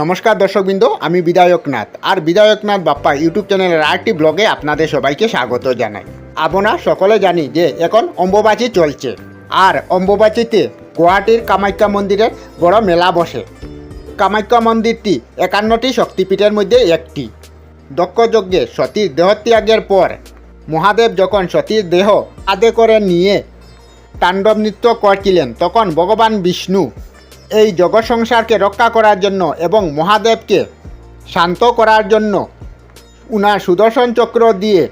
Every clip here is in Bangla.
নমস্কার দর্শকবৃন্দ, আমি বিধায়কনাথ। আর বিধায়কনাথ বাপ্পা ইউটিউব চ্যানেলের আরেকটি ব্লগে আপনাদের সবাইকে স্বাগত জানাই। আমরা সকলে জানি যে এখন অম্বুবাচী চলছে। আর অম্বুবাচীতে গুয়াহাটির কামাখ্যা মন্দিরের বড় মেলা বসে। কামাখ্যা মন্দিরটি একান্নটি শক্তিপীঠের মধ্যে একটি। দক্ষযজ্ঞে সতীর দেহত্যাগের পর মহাদেব যখন সতীর দেহ আদে করে নিয়ে তাণ্ডব নৃত্য করছিলেন, তখন ভগবান বিষ্ণু এই জগৎ সংসারকে রক্ষা করার জন্য এবং মহাদেবকে শান্ত করার জন্য উনার সুদর্শন চক্র দিয়ে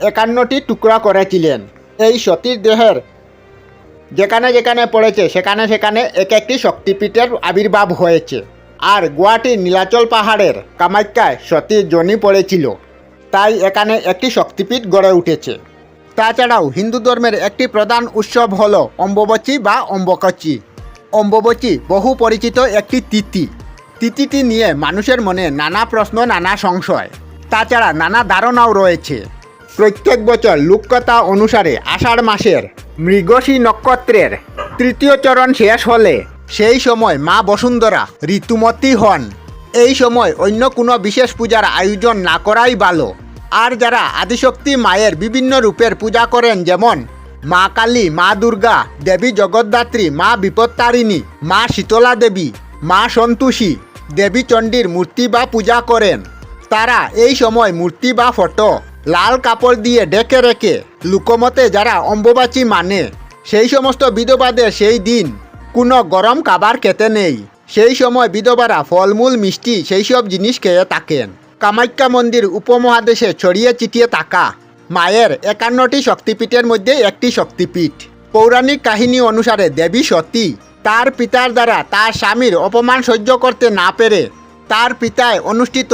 একান্নটি টুকরা করেছিলেন। এই সতীর দেহের যেখানে যেখানে পড়েছে, সেখানে সেখানে এক একটি শক্তিপীঠের আবির্ভাব হয়েছে। আর গুয়াহাটির নীলাচল পাহাড়ের কামাখ্যায় সতীর জনি পড়েছিল। তাই এখানে একটি শক্তিপীঠ গড়ে উঠেছে। তাছাড়াও হিন্দু ধর্মের একটি প্রধান উৎসব হল অম্বুবচী বা অম্বকচি। অম্বুবচী বহু পরিচিত একটি তিথি। তিথিটি নিয়ে মানুষের মনে নানা প্রশ্ন, নানা সংশয়। তাছাড়া নানা ধারণাও রয়েছে। প্রত্যেক বছর লোককথা অনুসারে আষাঢ় মাসের মৃগশী নক্ষত্রের তৃতীয় চরণ শেষ হলে সেই সময় মা বসুন্ধরা ঋতুমতী হন। এই সময় অন্য কোনো বিশেষ পূজার আয়োজন না করাই ভালো। আর যারা আদিশক্তি মায়ের বিভিন্ন রূপের পূজা করেন, যেমন মা কালী, মা দুর্গা দেবী জগদ্ধাত্রী মা বিপত্তারিণী মা শীতলা দেবী মা সন্তোষী দেবী চণ্ডীর মূর্তি বা পূজা করেন তারা এই সময় মূর্তি বা ফটো, লাল কাপড় দিয়ে ডেকে রেখে লুকমতে যারা অম্বুবাচী মানে। সেই সমস্ত বিধবাদের সেই দিন, কোনো গরম খাবার খেতে নেই। সেই সময় বিধবারা ফলমূল, মিষ্টি সেই সব জিনিস খেয়ে থাকেন। কামাখ্যা মন্দির উপমহাদেশে ছড়িয়ে চিটিয়ে থাকা। মায়ের একান্নটি শক্তিপীঠের মধ্যে একটি শক্তিপীঠ। পৌরাণিক কাহিনী অনুসারে দেবী সতী তার পিতার দ্বারা তার স্বামীর অপমান সহ্য করতে না পেরে তার পিতায় অনুষ্ঠিত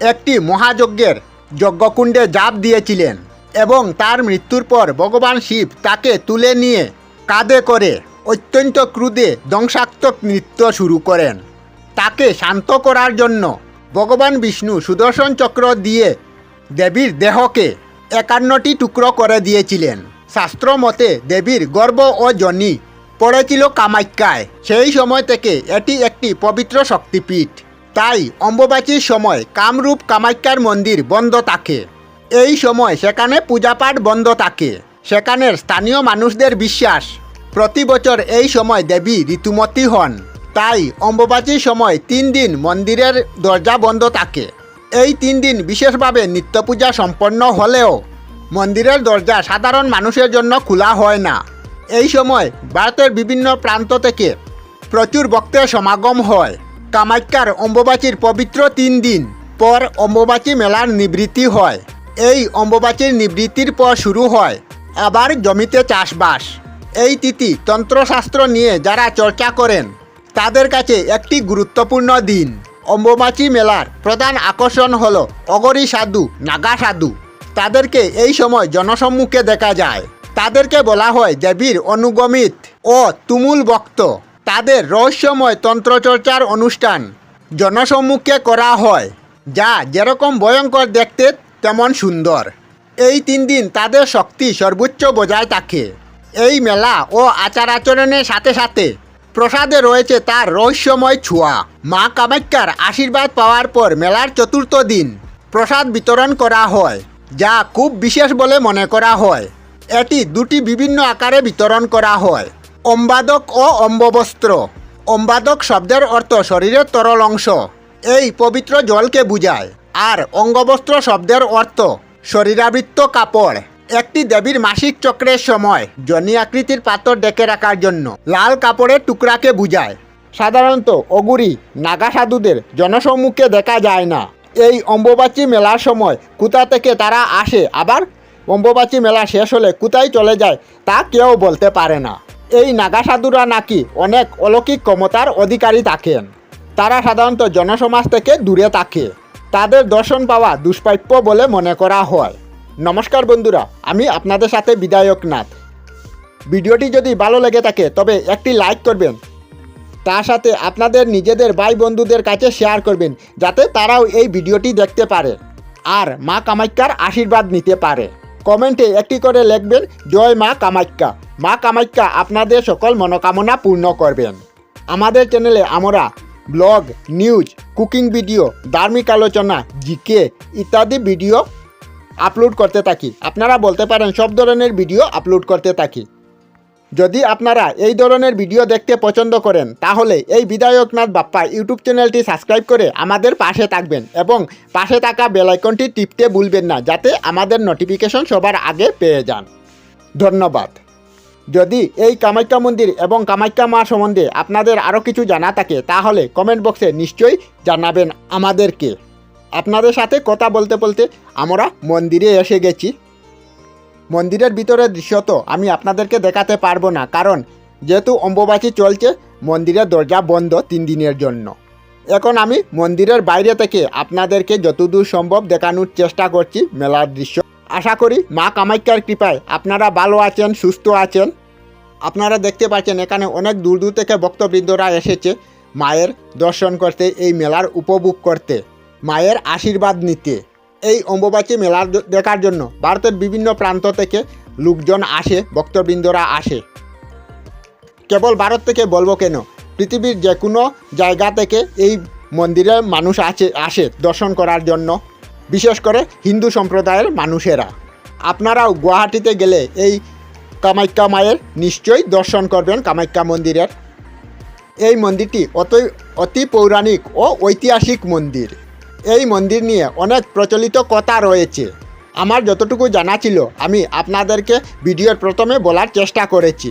একটি মহাযজ্ঞের যজ্ঞকুণ্ডে জাপ দিয়েছিলেন এবং তার মৃত্যুর পর ভগবান শিব তাকে তুলে নিয়ে কাঁধে করে অত্যন্ত ক্রুদে ধ্বংসাত্মক নৃত্য শুরু করেন। তাকে শান্ত করার জন্য ভগবান বিষ্ণু সুদর্শন চক্র দিয়ে দেবীর দেহকে একান্নটি টুকরো করে দিয়েছিলেন। শাস্ত্র মতে দেবীর গর্ব ও জনি পড়েছিল কামাখ্যায় সেই সময় থেকে এটি একটি পবিত্র শক্তিপীঠ। তাই অম্বুবাচীর সময় কামরূপ কামাখ্যার মন্দির বন্ধ থাকে। এই সময় সেখানে পূজাপাঠ বন্ধ থাকে। সেখানের স্থানীয় মানুষদের বিশ্বাস, প্রতি বছর এই সময় দেবী ঋতুমতী হন। তাই অম্বুবাচীর সময় তিন দিন মন্দিরের দরজা বন্ধ থাকে। এই তিন দিন বিশেষভাবে নিত্য পূজা সম্পন্ন হলেও মন্দিরের দরজা সাধারণ মানুষের জন্য খোলা হয় না। এই সময় ভারতের বিভিন্ন প্রান্ত থেকে প্রচুর ভক্তের সমাগম হয়। কামাখ্যার অম্বুবাচীর পবিত্র তিন দিন পর অম্বুবাচী মেলার নিবৃত্তি হয়। এই অম্বুবাচীর নিবৃত্তির পর শুরু হয় আবার জমিতে চাষবাস। এই তিথি তন্ত্রশাস্ত্র নিয়ে যারা চর্চা করেন, তাদের কাছে একটি গুরুত্বপূর্ণ দিন। অম্বুবাচী মেলার প্রধান আকর্ষণ হল অগরী সাধু, নাগা সাধু। তাদেরকে এই সময় জনসম্মুখে দেখা যায়। তাদেরকে বলা হয় দেবীর অনুগমিত ও তুমুল ভক্ত। তাদের রহস্যময় তন্ত্রচর্চার অনুষ্ঠান জনসম্মুখে করা হয়, যা যেরকম ভয়ঙ্কর দেখতে, তেমন সুন্দর। এই তিন দিন তাদের শক্তি সর্বোচ্চ বজায় থাকে। এই মেলা ও আচার আচরণের সাথে সাথে প্রসাদে রয়েছে তার রহস্যময় ছোঁয়া। মা কামাখ্যার আশীর্বাদ পাওয়ার পর মেলার চতুর্থ দিন প্রসাদ বিতরণ করা হয়, যা খুব বিশেষ বলে মনে করা হয়। এটি দুটি বিভিন্ন আকারে বিতরণ করা হয়, অম্বাদক ও অম্ববস্ত্র। অম্বাদক শব্দের অর্থ শরীরের তরল অংশ। এই পবিত্র জলকে বুঝায়, আর অঙ্গবস্ত্র শব্দের অর্থ শরীরাবৃত্ত কাপড়। একটি দেবীর মাসিক চক্রের সময় জনি আকৃতির পাথর ডেকে রাখার জন্য লাল কাপড়ের টুকরাকে বুঝায়। সাধারণত অগুরি, নাগা সাধুদের জনসম্মুখে দেখা যায় না। এই অম্বুবাচী মেলার সময় কোথা থেকে তারা আসে আবার অম্বুবাচী মেলা শেষ হলে কোথায় চলে যায় তা কেউ বলতে পারে না। এই নাগা সাধুরা নাকি অনেক অলৌকিক ক্ষমতার অধিকারী থাকেন। তারা সাধারণত জনসমাজ থেকে দূরে থাকে। তাদের দর্শন পাওয়া দুষ্প্রাপ্য বলে মনে করা হয়। নমস্কার বন্ধুরা, আমি আপনাদের সাথে বিধায়ক নাথ ভিডিওটি যদি ভালো লেগে থাকে, তবে একটি লাইক করবেন। তার সাথে আপনাদের নিজেদের ভাই বন্ধুদের কাছে শেয়ার করবেন, যাতে তারাও এই ভিডিওটি দেখতে পারে আর মা কামাখ্যার আশীর্বাদ নিতে পারে। কমেন্টে একটি করে লিখবেন, জয় মা কামাখ্যা মা কামাখ্যা আপনাদের সকল মনোকামনা পূর্ণ করবেন। আমাদের চ্যানেলে আমরা ব্লগ, নিউজ, কুকিং ভিডিও, ধার্মিক আলোচনা, জিকে ইত্যাদি ভিডিও আপলোড করতে থাকি। আপনারা বলতে পারেন সব ধরনের ভিডিও আপলোড করতে থাকি। যদি আপনারা এই ধরনের ভিডিও দেখতে পছন্দ করেন, তাহলে এই বিধায়কনাথ বাপ্পা ইউটিউব চ্যানেলটি সাবস্ক্রাইব করে আমাদের পাশে থাকবেন এবং পাশে থাকা বেলাইকনটি টিপতে ভুলবেন না, যাতে আমাদের নোটিফিকেশন সবার আগে পেয়ে যান। ধন্যবাদ। যদি এই কামাখ্যা মন্দির এবং কামাখ্যা মা সম্বন্ধে আপনাদের আরও কিছু জানা থাকে, তাহলে কমেন্ট বক্সে নিশ্চয়ই জানাবেন আমাদেরকে। আপনাদের সাথে কথা বলতে বলতে আমরা মন্দিরে এসে গেছি। মন্দিরের ভিতরের দৃশ্য তো আমি আপনাদেরকে দেখাতে পারব না, কারণ যেহেতু অম্বুবাচী চলছে, মন্দিরের দরজা বন্ধ তিন দিনের জন্য। এখন আমি মন্দিরের বাইরে থেকে আপনাদেরকে যতদূর সম্ভব দেখানোর চেষ্টা করছি মেলার দৃশ্য। আশা করি মা কামাখ্যার কৃপায় আপনারা ভালো আছেন, সুস্থ আছেন। আপনারা দেখতে পাচ্ছেন এখানে অনেক দূর দূর থেকে ভক্তবৃন্দরা এসেছে মায়ের দর্শন করতে, এই মেলার উপভোগ করতে। মায়ের আশীর্বাদ নিতে। এই অম্বুবাচী মেলার দেখার জন্য ভারতের বিভিন্ন প্রান্ত থেকে লোকজন আসে, ভক্তবৃন্দরা আসে। কেবল ভারত থেকে বলব কেন? পৃথিবীর যে কোনো জায়গা থেকে এই মন্দিরে মানুষ আছে, আসে দর্শন করার জন্য। বিশেষ করে হিন্দু সম্প্রদায়ের মানুষেরা। আপনারাও গুয়াহাটিতে গেলে এই কামাখ্যা মায়ের নিশ্চয়ই দর্শন করবেন কামাখ্যা মন্দিরের। এই মন্দিরটি অতই অতি পৌরাণিক ও ঐতিহাসিক মন্দির। এই মন্দির নিয়ে অনেক প্রচলিত কথা রয়েছে। আমার যতটুকু জানা ছিল, আমি আপনাদেরকে ভিডিওর প্রথমে বলার চেষ্টা করেছি।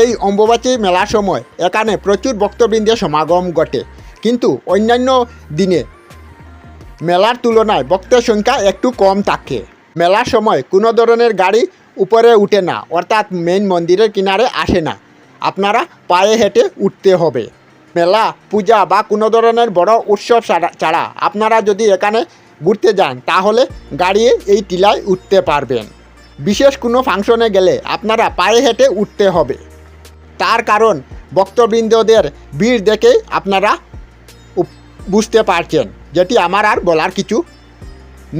এই অম্বুবাচী মেলার সময় এখানে প্রচুর ভক্তবৃন্দের সমাগম ঘটে। কিন্তু অন্যান্য দিনে মেলার তুলনায় ভক্তের সংখ্যা একটু কম থাকে। মেলার সময় কোনো ধরনের গাড়ি উপরে উঠে না, অর্থাৎ মেইন মন্দিরের কিনারে আসে না। আপনারা পায়ে হেঁটে উঠতে হবে। মেলা, পূজা বা কোনো ধরনের বড় উৎসব ছাড়া আপনারা যদি এখানে ঘুরতে যান, তাহলে গাড়ি এই টিলায় উঠতে পারবেন। বিশেষ কোনো ফাংশনে গেলে আপনারা পায়ে হেঁটে উঠতে হবে। তার কারণ ভক্তবৃন্দদের ভিড় দেখেই আপনারা বুঝতে পারছেন, যেটি আমার আর বলার কিছু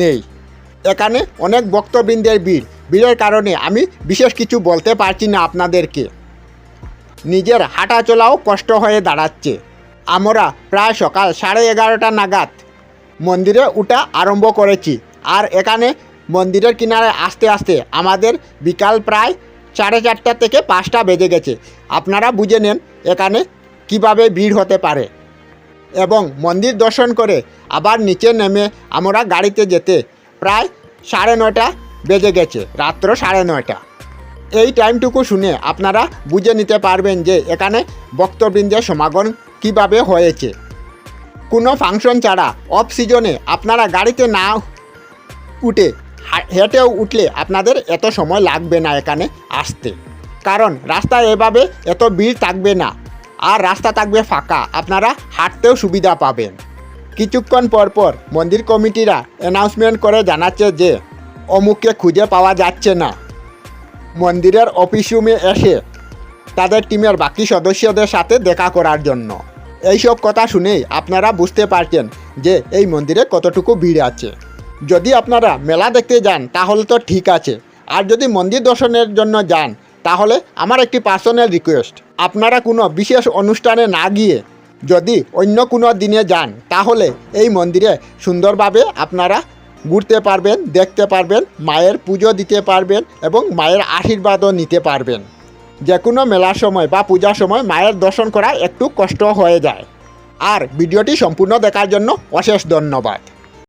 নেই। এখানে অনেক ভক্তবৃন্দের ভিড়। ভিড়ের কারণে আমি বিশেষ কিছু বলতে পারছি না আপনাদেরকে। নিজের হাঁটা চলাও কষ্ট হয়ে দাঁড়াচ্ছে। আমরা প্রায় সকাল সাড়ে এগারোটা নাগাদ মন্দিরে উঠা আরম্ভ করেছি। আর এখানে মন্দিরের কিনারে আসতে আসতে আমাদের বিকাল প্রায় সাড়ে চারটা থেকে পাঁচটা বেজে গেছে। আপনারা বুঝে নেন এখানে কীভাবে ভিড় হতে পারে। এবং মন্দির দর্শন করে আবার নিচে নেমে আমরা গাড়িতে যেতে প্রায় সাড়ে নয়টা বেজে গেছে, রাত্র সাড়ে নয়টা। এই টাইমটুকু শুনে আপনারা বুঝে নিতে পারবেন যে এখানে বক্তবৃন্দের সমাগম কীভাবে হয়েছে। কোনো ফাংশন ছাড়া অফ সিজনে আপনারা গাড়িতে না উঠে হেঁটেও উঠলে আপনাদের এত সময় লাগবে না এখানে আসতে। কারণ রাস্তায় এভাবে এত ভিড় থাকবে না। আর রাস্তা থাকবে ফাঁকা, আপনারা হাঁটতেও সুবিধা পাবেন। কিছুক্ষণ পর পর মন্দির কমিটিরা অ্যানাউন্সমেন্ট করে জানাচ্ছে যে অমুককে খুঁজে পাওয়া যাচ্ছে না। মন্দিরের অফিস রুমে এসে তাদের টিমের বাকি সদস্যদের সাথে দেখা করার জন্য। এইসব কথা শুনেই আপনারা বুঝতে পারছেন যে এই মন্দিরে কতটুকু ভিড় আছে। যদি আপনারা মেলা দেখতে যান, তাহলে তো ঠিক আছে। আর যদি মন্দির দর্শনের জন্য যান, তাহলে আমার একটি পার্সোনাল রিকোয়েস্ট আপনারা কোনো বিশেষ অনুষ্ঠানে না গিয়ে যদি অন্য কোনো দিনে যান, তাহলে এই মন্দিরে সুন্দরভাবে আপনারা ঘুরতে পারবেন, দেখতে পারবেন, মায়ের পুজো দিতে পারবেন এবং মায়ের আশীর্বাদও নিতে পারবেন। যে কোনো মেলার সময় বা পূজার সময় মায়ের দর্শন করা একটু কষ্ট হয়ে যায়। আর ভিডিওটি সম্পূর্ণ দেখার জন্য অশেষ ধন্যবাদ।